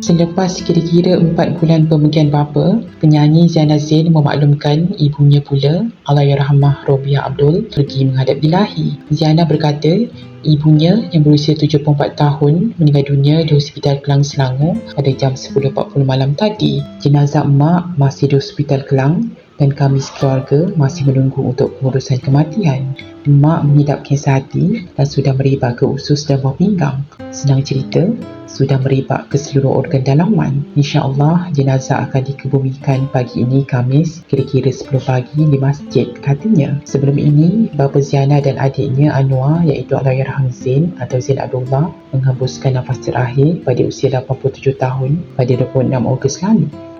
Selepas kira-kira empat bulan pemergian bapa, penyanyi Ziana Zain memaklumkan ibunya pula, Allahyarhamah Robiah Abdul, pergi menghadap ilahi. Ziana berkata, ibunya yang berusia 74 tahun meninggal dunia di Hospital Kelang Selangor pada jam 10.40 malam tadi. Jenazah emak masih di Hospital Kelang dan kami sekeluarga masih menunggu untuk pengurusan kematian. Emak mengidap kanser hati dan sudah merebak ke usus dan buah pinggang. Senang cerita, sudah merebak ke seluruh organ dalaman. InsyaAllah jenazah akan dikebumikan pagi ini Kamis kira-kira 10 pagi di masjid katanya. Sebelum ini, bapa Ziana dan adiknya Anwar iaitu Allahyarham Zain atau Zain Abdullah menghembuskan nafas terakhir pada usia 87 tahun pada 26 Ogos lalu.